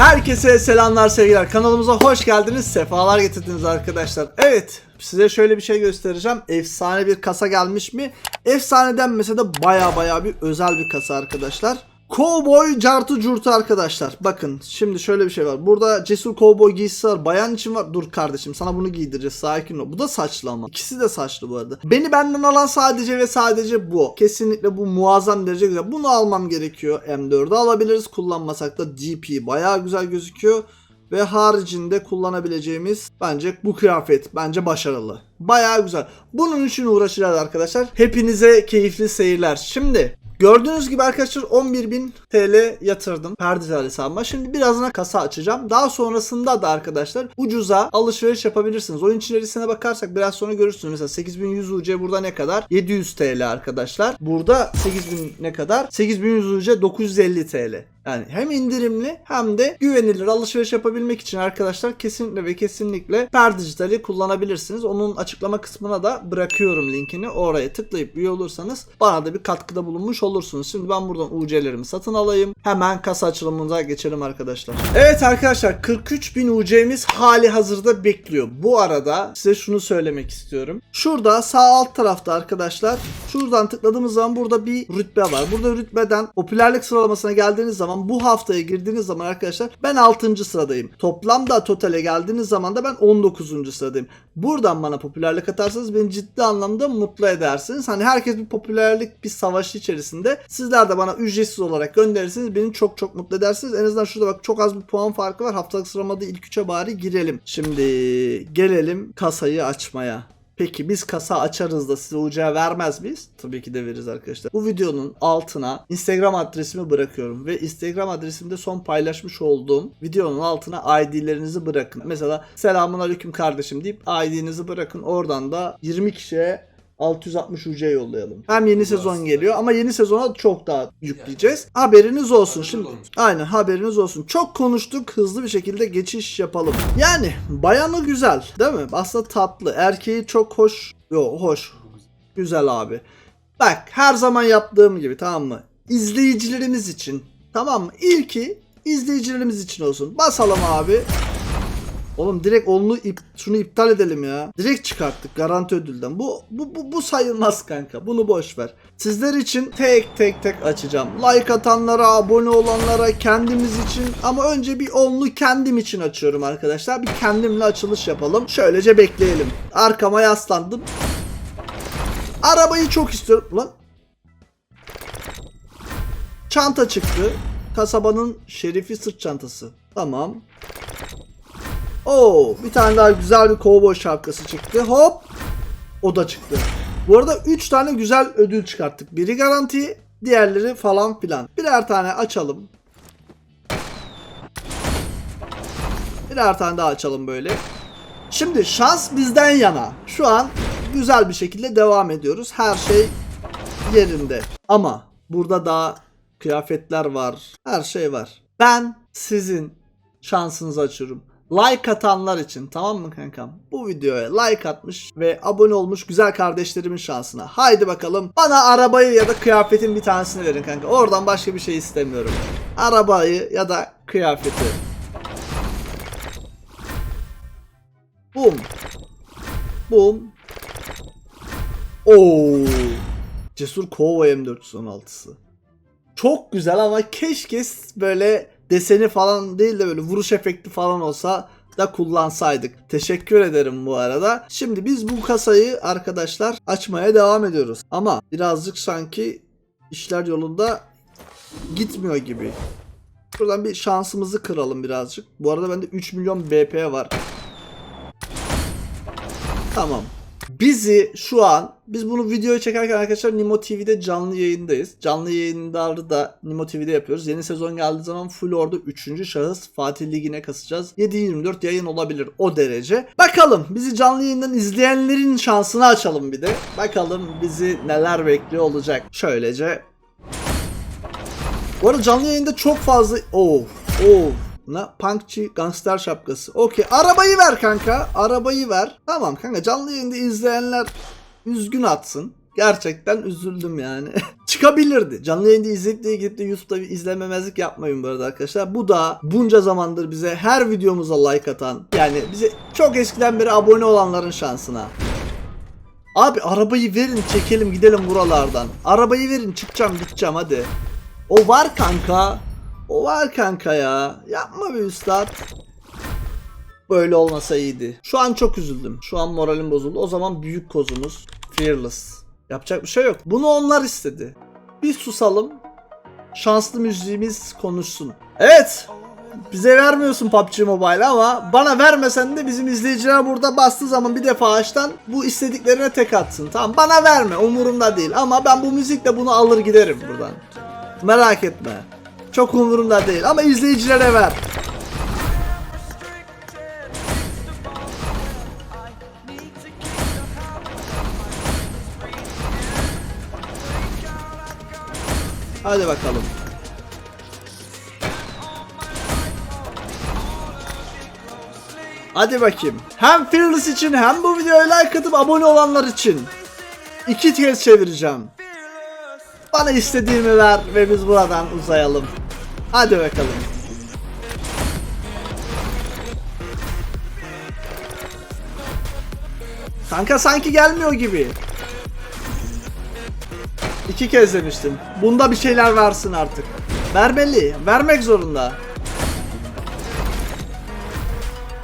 Herkese selamlar sevgiler. Kanalımıza hoş geldiniz. Sefalar getirdiniz arkadaşlar. Evet size şöyle bir şey göstereceğim. Efsane bir kasa gelmiş mi? Efsane denmese de baya baya bir özel bir kasa arkadaşlar. Cowboy cartı curtu arkadaşlar. Bakın şimdi şöyle bir şey var. Burada cesur cowboy giysisi var. Bayan için var. Dur kardeşim sana bunu giydireceğiz. Sakin ol. Bu da saçlı ama. İkisi de saçlı bu arada. Beni benden alan sadece ve sadece bu. Kesinlikle bu muazzam derece güzel. Bunu almam gerekiyor. M4'ü alabiliriz. Kullanmasak da DP bayağı güzel gözüküyor. Ve haricinde kullanabileceğimiz bence bu kıyafet bence başarılı. Bayağı güzel. Bunun için uğraşacağız arkadaşlar. Hepinize keyifli seyirler. Şimdi Gördüğünüz gibi arkadaşlar 11.000 TL yatırdım Perdizel hesabıma. Şimdi birazına kasa açacağım. Daha sonrasında da arkadaşlar ucuza alışveriş yapabilirsiniz. Oyun içerisine bakarsak biraz sonra görürsünüz. Mesela 8100 UC burada ne kadar? 700 TL arkadaşlar. Burada 8000 ne kadar? 8100 UC 950 TL. Yani hem indirimli hem de güvenilir alışveriş yapabilmek için arkadaşlar kesinlikle ve kesinlikle Per Dijital'i kullanabilirsiniz. Onun açıklama kısmına da bırakıyorum linkini. Oraya tıklayıp üye olursanız bana da bir katkıda bulunmuş olursunuz. Şimdi ben buradan UC'lerimi satın alayım. Hemen kasa açılımına geçelim arkadaşlar. Evet arkadaşlar 43.000 UC'miz hali hazırda bekliyor. Bu arada size şunu söylemek istiyorum. Şurada sağ alt tarafta arkadaşlar şuradan tıkladığımız zaman burada bir rütbe var. Burada rütbeden popülerlik sıralamasına geldiğiniz zaman bu haftaya girdiğiniz zaman arkadaşlar ben 6. sıradayım. Toplamda totale geldiğiniz zaman da ben 19. sıradayım. Buradan bana popülerlik atarsanız beni ciddi anlamda mutlu edersiniz. Hani herkes bir popülerlik bir savaşı içerisinde. Sizler de bana ücretsiz olarak gönderirsiniz. Beni çok çok mutlu edersiniz. En azından şurada bak çok az bir puan farkı var. Haftalık sıralamada ilk 3'e bari girelim. Şimdi gelelim kasayı açmaya. Peki biz kasa açarız da size ucağı vermez miyiz? Tabii ki de veririz arkadaşlar. Bu videonun altına Instagram adresimi bırakıyorum ve Instagram adresimde son paylaşmış olduğum videonun altına ID'lerinizi bırakın. Mesela selamun aleyküm kardeşim deyip ID'nizi bırakın. Oradan da 20 kişiye 660 UC yollayalım. Hem yeni sezon geliyor ama yeni sezona çok daha yükleyeceğiz. Haberiniz olsun şimdi. Aynen haberiniz olsun. Çok konuştuk hızlı bir şekilde geçiş yapalım. Yani bayanı güzel değil mi? Aslında tatlı. Erkeği çok hoş. Yo hoş. Güzel abi. Bak her zaman yaptığım gibi tamam mı? İzleyicilerimiz için. Tamam mı? İlki izleyicilerimiz için olsun. Basalım abi. Oğlum direkt onlu ip, şunu iptal edelim ya. Direkt çıkarttık garanti ödülden. Bu, bu, bu, bu sayılmaz kanka. Bunu boş ver. Sizler için tek tek tek açacağım. Like atanlara, abone olanlara, kendimiz için ama önce bir onlu kendim için açıyorum arkadaşlar. Bir kendimle açılış yapalım. Şöylece bekleyelim. Arkama yaslandım. Arabayı çok istiyorum. Ulan. Çanta çıktı. Kasabanın şerifi sırt çantası. Tamam. Oo, bir tane daha güzel bir kovboy şapkası çıktı. Hop. O da çıktı. Bu arada 3 tane güzel ödül çıkarttık. Biri garanti, diğerleri falan filan. Birer tane açalım. Birer tane daha açalım böyle. Şimdi şans bizden yana. Şu an güzel bir şekilde devam ediyoruz. Her şey yerinde. Ama burada daha kıyafetler var. Her şey var. Ben sizin şansınızı açıyorum. Like atanlar için tamam mı kankam? Bu videoya like atmış ve abone olmuş güzel kardeşlerimin şansına. Haydi bakalım. Bana arabayı ya da kıyafetin bir tanesini verin kanka. Oradan başka bir şey istemiyorum. Arabayı ya da kıyafeti. Bum. Bum. Oo. Cesur Kova M416'sı. Çok güzel ama keşke böyle deseni falan değil de böyle vuruş efekti falan olsa da kullansaydık. Teşekkür ederim bu arada. Şimdi biz bu kasayı arkadaşlar açmaya devam ediyoruz. Ama birazcık sanki işler yolunda gitmiyor gibi. Buradan bir şansımızı kıralım birazcık. Bu arada bende 3 milyon BP var. Tamam. Bizi şu an biz bunu videoyu çekerken arkadaşlar Nimo TV'de canlı yayındayız. Canlı yayınları da Nimo TV'de yapıyoruz. Yeni sezon geldiği zaman full orada 3. şahıs Fatih Ligi'ne kasacağız. 7-24 yayın olabilir o derece. Bakalım bizi canlı yayından izleyenlerin şansını açalım bir de. Bakalım bizi neler bekliyor olacak. Şöylece. Bu arada canlı yayında çok fazla... Oh, oh. Ne? Punkçı gangster şapkası. Okey. Arabayı ver kanka. Arabayı ver. Tamam kanka. Canlı yayında izleyenler üzgün atsın. Gerçekten üzüldüm yani. çıkabilirdi. Canlı yayında izleyip de gidip de YouTube'da izlememezlik yapmayın bu arada arkadaşlar. Bu da bunca zamandır bize her videomuza like atan yani bize çok eskiden beri abone olanların şansına. Abi arabayı verin çekelim gidelim buralardan. Arabayı verin çıkacağım gideceğim hadi. O var kanka. O var kanka ya. Yapma be üstad. Böyle olmasa iyiydi. Şu an çok üzüldüm. Şu an moralim bozuldu. O zaman büyük kozumuz Fearless. Yapacak bir şey yok. Bunu onlar istedi. Bir susalım. Şanslı müziğimiz konuşsun. Evet. Bize vermiyorsun PUBG Mobile ama bana vermesen de bizim izleyiciler burada bastığı zaman bir defa açtan bu istediklerine tek atsın. Tamam bana verme umurumda değil ama ben bu müzikle bunu alır giderim buradan. Merak etme. Çok umurumda değil ama izleyicilere ver. Hadi bakalım. Hadi bakayım. Hem Fearless için hem bu videoya like atıp abone olanlar için. iki kez çevireceğim. Bana istediğimi ver ve biz buradan uzayalım. Hadi bakalım. Kanka sanki gelmiyor gibi. İki kez demiştim. Bunda bir şeyler versin artık. Vermeli. Vermek zorunda.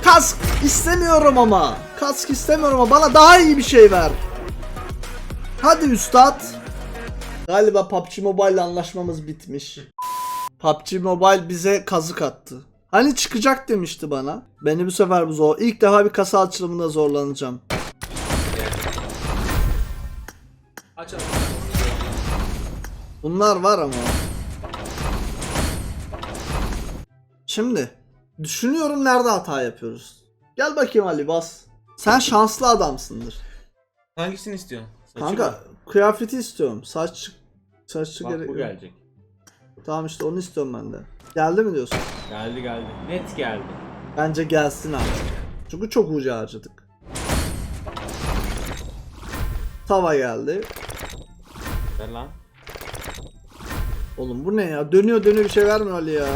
Kask istemiyorum ama. Kask istemiyorum ama bana daha iyi bir şey ver. Hadi üstad. Galiba PUBG Mobile anlaşmamız bitmiş. PUBG Mobile bize kazık attı. Hani çıkacak demişti bana. Beni bu sefer bu zor. İlk defa bir kasa açılımında zorlanacağım. Açalım. Bunlar var ama. Şimdi düşünüyorum nerede hata yapıyoruz. Gel bakayım Ali bas. Sen şanslı adamsındır. Hangisini istiyorsun? Saçı Kanka mı? kıyafeti istiyorum. Saç saçı Bak gerek bu yok. gelecek. Tamam işte onu istiyorum ben de. Geldi mi diyorsun? Geldi geldi. Net geldi. Bence gelsin artık. Çünkü çok ucu harcadık. Tava geldi. Ver lan. Oğlum bu ne ya? Dönüyor dönüyor bir şey vermiyor Ali ya.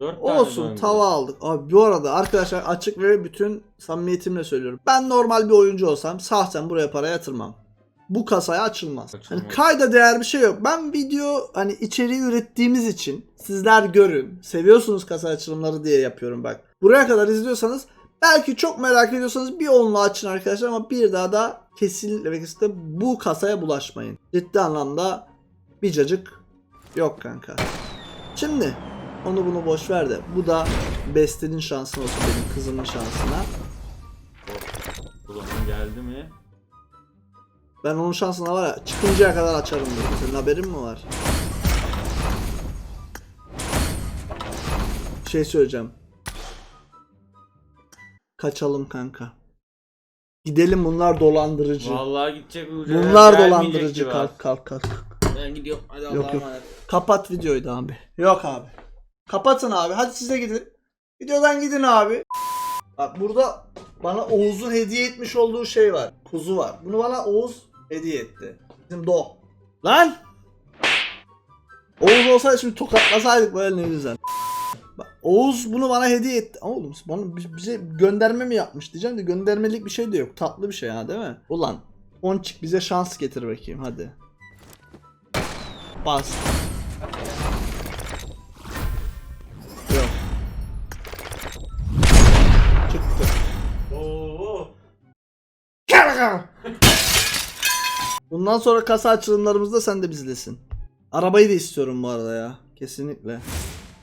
Dört tane Olsun döndü. tava aldık. Abi bu arada arkadaşlar açık ve bütün samimiyetimle söylüyorum. Ben normal bir oyuncu olsam sahten buraya para yatırmam. Bu kasaya açılmaz. Açılmaz. Hani kayda değer bir şey yok. Ben video hani içeriği ürettiğimiz için sizler görün. Seviyorsunuz kasa açılımları diye yapıyorum bak. Buraya kadar izliyorsanız belki çok merak ediyorsanız bir onunla açın arkadaşlar ama bir daha da kesinlikle bu kasaya bulaşmayın. Ciddi anlamda bir cacık yok kanka. Şimdi onu bunu boş ver de bu da Beste'nin şansına olsun benim kızımın şansına. Ulan geldi mi? Ben onun şansına var ya çıkıncaya kadar açarım bunu. Senin haberin mi var? Şey söyleyeceğim. Kaçalım kanka. Gidelim bunlar dolandırıcı. Vallahi gidecek ucu. bunlar dolandırıcı. Kalk kalk kalk. Ben gidiyorum. Hadi Allah'a Yok, yok. emanet. Kapat videoyu da abi. Yok abi. Kapatın abi. Hadi size gidin. Videodan gidin abi. Bak burada bana Oğuz'un hediye etmiş olduğu şey var. Kuzu var. Bunu bana Oğuz hediye etti. Bizim Do. Lan! Oğuz olsaydı şimdi tokatlasaydık böyle ne güzel. Bak, Oğuz bunu bana hediye etti. Ama Oğlum bana bize gönderme mi yapmış diyeceğim de göndermelik bir şey de yok. Tatlı bir şey ha değil mi? Ulan Onçik bize şans getir bakayım hadi. Bas. Bundan sonra kasa açılımlarımızda sen de bizlesin. Arabayı da istiyorum bu arada ya. Kesinlikle.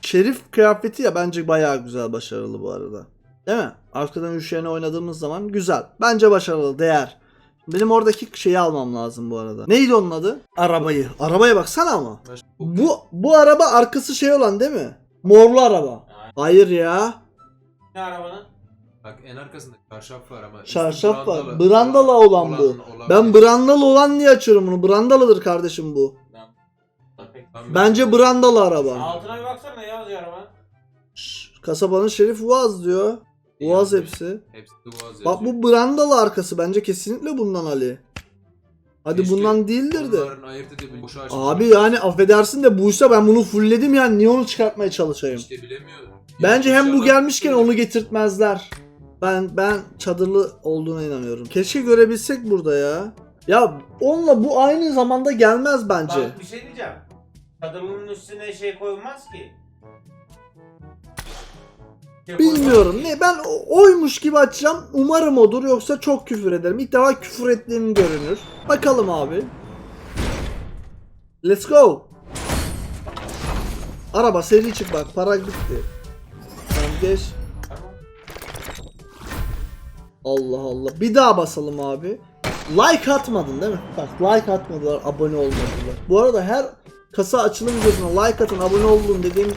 Şerif kıyafeti ya bence bayağı güzel başarılı bu arada. Değil mi? Arkadan üşüyeni oynadığımız zaman güzel. Bence başarılı değer. Benim oradaki şeyi almam lazım bu arada. Neydi onun adı? Arabayı. Arabaya baksana ama. Bu bu araba arkası şey olan değil mi? Morlu araba. Hayır ya. Ne arabanın? Bak en arkasında çarşaf var ama. üstü Çarşaf var. brandalı. Brandalı olan bu. olan Ben brandalı olan diye açıyorum bunu. Brandalıdır kardeşim bu. Ben- Bence brandalı araba. Altına bir baksana ne yazıyor araba? Şş, Kasabanın Şerif Uaz diyor. Uaz hepsi. Hepsi de boğaz Bak yazıyor. bu brandalı arkası bence kesinlikle bundan Ali. Hadi Keşke bundan değildir de. Onların ayırt edebilip boşa açmış. Abi yani affedersin de buysa ben bunu fullledim yani niye onu çıkartmaya çalışayım? İşte bilemiyorum. Bence hem bu gelmişken onu getirtmezler. Ben ben çadırlı olduğuna inanıyorum. Keşke görebilsek burada ya. Ya onunla bu aynı zamanda gelmez bence. Bak bir şey diyeceğim. Çadırının üstüne şey koyulmaz ki. Şey Bilmiyorum ki. ne ben o- oymuş gibi açacağım. Umarım odur yoksa çok küfür ederim. İlk defa küfür ettiğim görünür. Bakalım abi. Let's go. Araba seri çık bak para bitti. Tamam geç. Allah Allah. Bir daha basalım abi. Like atmadın değil mi? Bak like atmadılar, abone olmadılar. Bu arada her kasa açılım videosuna like atın, abone olun dediğim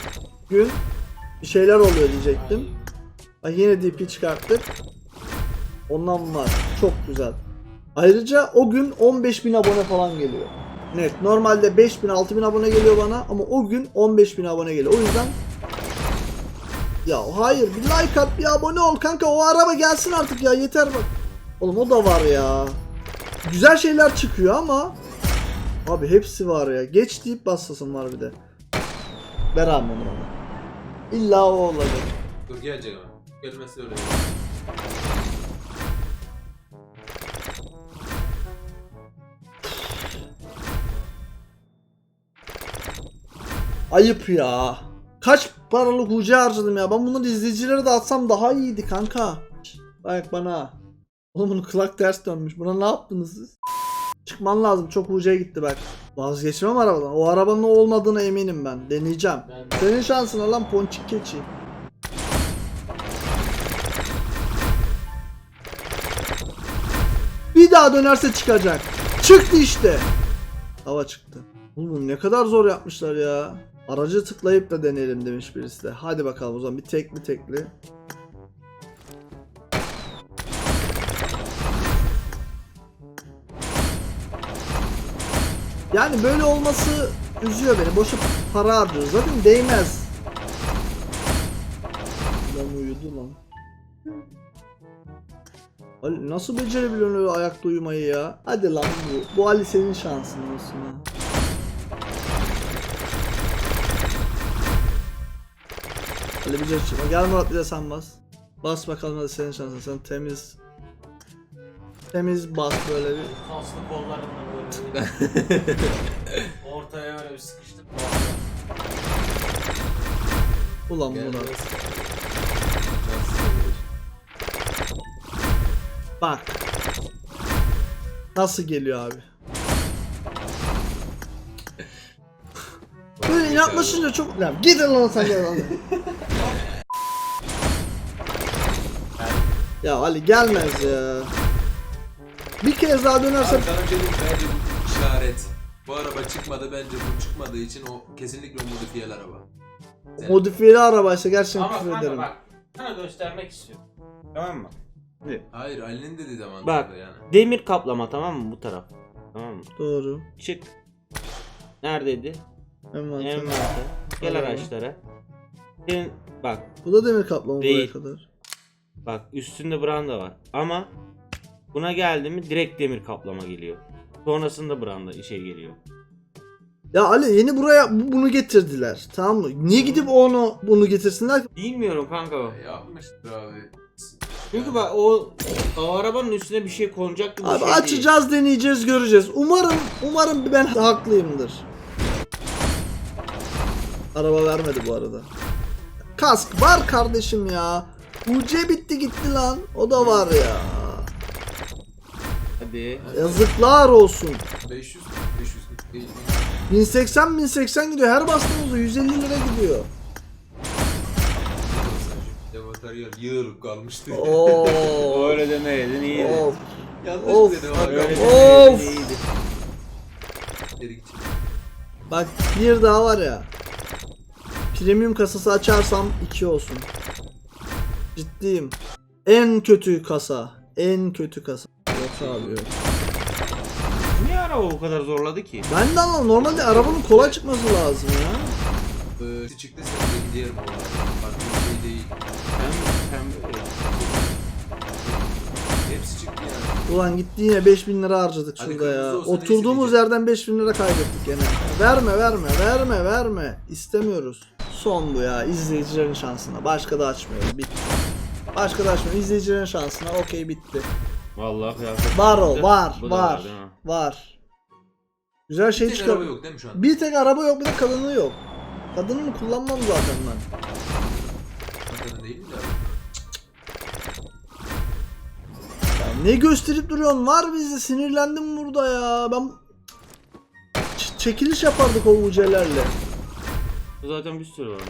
gün bir şeyler oluyor diyecektim. Bak yine DP çıkarttık. Ondan var. Çok güzel. Ayrıca o gün 15.000 abone falan geliyor. Net. Normalde 5000 6000 abone geliyor bana ama o gün 15.000 abone geliyor. O yüzden ya hayır bir like at bir abone ol kanka o araba gelsin artık ya yeter bak. Oğlum o da var ya. Güzel şeyler çıkıyor ama abi hepsi var ya. Geç deyip basasın var bir de. Ver abi onu bana. İlla o olacak. Dur gelecek ama. Gelmesi öyle. Ayıp ya. Kaç paralık ucu harcadım ya. Ben bunları izleyicilere de atsam daha iyiydi kanka. Bak bana. Oğlum bunun kulak ters dönmüş. Buna ne yaptınız siz? Çıkman lazım. Çok ucuya gitti bak. Vazgeçmem arabadan. O arabanın olmadığına eminim ben. Deneyeceğim. Ben- Senin şansın lan ponçik keçi. Bir daha dönerse çıkacak. Çıktı işte. Hava çıktı. Oğlum ne kadar zor yapmışlar ya. Aracı tıklayıp da deneyelim demiş birisi de. Hadi bakalım o zaman bir tekli tekli. Yani böyle olması üzüyor beni. Boşa para harcıyoruz. Zaten değmez. Lan uyudu lan. Ali nasıl becerebiliyorsun öyle ayakta uyumayı ya? Hadi lan bu. Bu Ali senin şansın olsun ha. Bir çıkma. Gel Murat bir de sen bas. Bas bakalım hadi senin şansın. Sen temiz temiz bas böyle bir. Kaslı kollarımla böyle. Ortaya böyle bir sıkıştık. Ulan. Murat. Bak. Nasıl geliyor abi? Böyle inatlaşınca çok... Ya gidin lan sen gel lan. ya Ali gelmez ya. Bir kez daha Abi dönerse sana bir şey diyeyim bence bu işaret. Bu araba çıkmadı bence bu çıkmadığı için o kesinlikle o modifiyeli araba. Sen- modifiyeli arabaysa gerçekten Ama küfür kanka ederim. bak. Sana göstermek istiyorum. Tamam mı? Hayır Ali'nin dediği de mantıklı Bak. yani. Demir kaplama tamam mı bu taraf? Tamam mı? Doğru. Çık. Neredeydi? Envanter. Envanter. Gel Araba. araçlara. Senin bak Bu da demir kaplama buraya Değil. kadar. Bak üstünde branda var ama buna geldi mi direkt demir kaplama geliyor. Sonrasında branda işe geliyor. Ya Ali yeni buraya bu- bunu getirdiler. Tamam mı? Niye gidip onu bunu getirsinler? ki? Bilmiyorum kanka. E, Yapmıştır abi. Çünkü bak o, o arabanın üstüne bir şey konacak gibi bir Abi şey değil. açacağız, deneyeceğiz, göreceğiz. Umarım umarım ben haklıyımdır. Araba vermedi bu arada. Kask var kardeşim ya. UC bitti gitti lan. O da var ya. Hadi. Yazıklar olsun. 500 540 değil. 1080 1080 gidiyor. Her bastığımızda 150 lira gidiyor. Ya materyal yığılıp kalmıştı. Oo. Öyle demeydin iyiydi. Of. Yanlış Of. dedim abi. Öyle Of. iyiydi. Geri. Bak bir daha var ya. Premium kasası açarsam 2 olsun. Ciddiyim. En kötü kasa. En kötü kasa. Yok abi yok. Niye araba bu kadar zorladı ki? Ben de anlamadım. Normalde arabanın kolay çıkması lazım ya. Ee, çıktı senin de diğer olay? Farklı bir şey değil. Pembe, pembe. Hepsi çıktı yani. Ulan gitti yine 5000 lira harcadık Hadi şurada ya. kırmızı olsa neyse Oturduğumuz diyeceğim. yerden 5000 lira kaybettik gene. Verme verme verme verme. İstemiyoruz. Son bu ya izleyicilerin şansına. Başka da açmıyoruz. Bitti. Açmıyoruz. İzleyicilerin şansına. Okey bitti. Vallahi kıyafet. Var o var Bu da var değil mi? var. Güzel şey Bir tek çıkar. araba yok değil mi şu an? Bir tek araba yok bir de kadını yok. Kadını kullanmam zaten ben. Kadın değil mi de? Ya ne gösterip duruyorsun? Var bizde sinirlendim burada ya. Ben Ç- çekiliş yapardık o ucelerle. Zaten bir sürü var.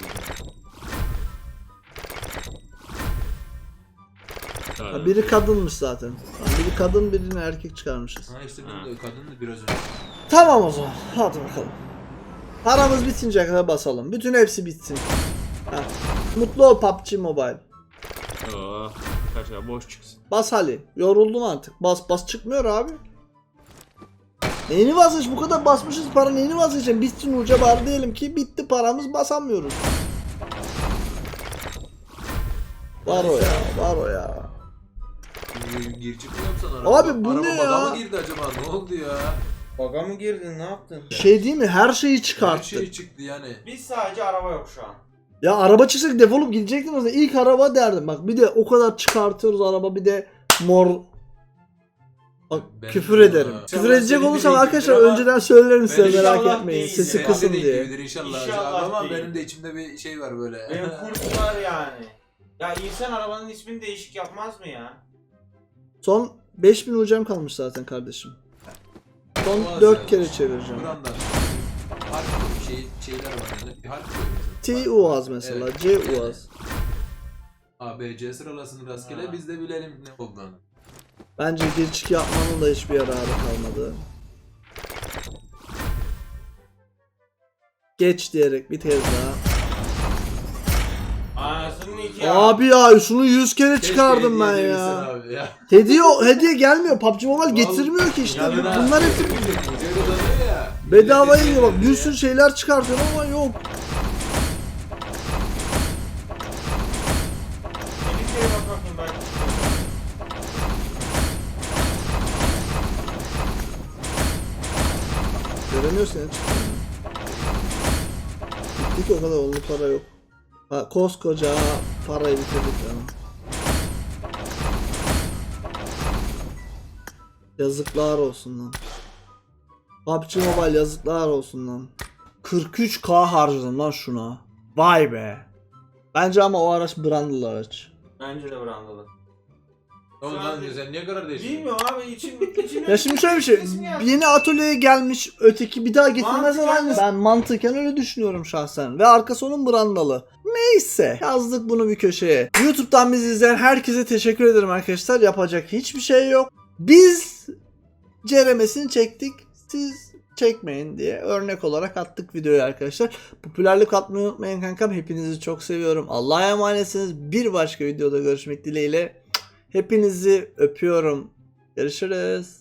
Ha, biri kadınmış zaten. Biri kadın birini erkek çıkarmışız. Ha işte ben de kadın da biraz önce. Tamam o zaman. Hadi bakalım. Paramız bitinceye kadar basalım. Bütün hepsi bitsin. Ha. Mutlu ol PUBG Mobile. Oo, kaç ya boş çıksın. Bas Ali. Yoruldum artık. Bas bas çıkmıyor abi. Neyini vazgeç? Bu kadar basmışız para neyini vazgeçelim? Bitsin uca bari diyelim ki bitti paramız basamıyoruz. Var o ya, var o ya. Gir- Gir çık mı yapsan araba? Abi bu araba ne ya? mı girdi acaba? Ne oldu ya? Baga mı girdin ne yaptın? Şey değil mi? Her şeyi Her çıkarttı. şey çıktı yani. Biz sadece araba yok şu an. Ya araba çıksak defolup gidecektim aslında. İlk araba derdim. Bak bir de o kadar çıkartıyoruz araba bir de mor Bak Ben- küfür ederim. İnşallah Küfür edecek olursam arkadaşlar ama önceden söylerim size merak etmeyin. değil Sesi ya. kısın diye. inşallah. İnşallah ama değil. benim de içimde bir şey var böyle. Benim kurt var yani. Ya insan arabanın ismini değişik yapmaz mı ya? Son 5000 ucam kalmış zaten kardeşim. Son Boğaz 4 ya. kere çevireceğim. Harf koy, şey, şeyler var yani. Bir harf mesela. T Uaz mesela, Evet. C Uaz. A, B, C sıralasını rastgele Ha. biz de bilelim ne olduğunu. Bence gir çık yapmanın da hiçbir yararı kalmadı. Geç diyerek bir kez daha. İki ya. Abi ya şunu 100 kere Keşke çıkardım ben ya. Abi ya. Hediye hediye gelmiyor. PUBG Mobile getirmiyor ki işte. Yanına- Bunlar Hoca kazanıyor ya. bedavaya Millet yiyor bak. Bir sürü şeyler çıkartıyorum ama yok. Bir kere bak bakayım. Göremiyorsun ya. Bittik o kadar oldu para yok. Ha, koskoca parayı bitirdik ya. Yazıklar olsun lan. PUBG Mobile yazıklar olsun lan. 43k harcadım lan şuna. Vay be. Bence ama o araç brandlı araç. Bence de brandalı. Oğlum lan sen niye karar değiştirdin? Bilmiyorum abi içim içim. Ya şimdi şöyle bir şey. Yeni atölyeye gelmiş öteki bir daha getirmezler Mantıken- aynı. Ben mantıken öyle düşünüyorum şahsen. Ve arkası onun brandalı. Neyse yazdık bunu bir köşeye. YouTube'dan bizi izleyen herkese teşekkür ederim arkadaşlar. Yapacak hiçbir şey yok. Biz ceremesini çektik. Siz çekmeyin diye örnek olarak attık videoyu arkadaşlar. Popülerlik atmayı unutmayın kankam. Hepinizi çok seviyorum. Allah'a emanetsiniz. Bir başka videoda görüşmek dileğiyle. Hepinizi öpüyorum. Görüşürüz.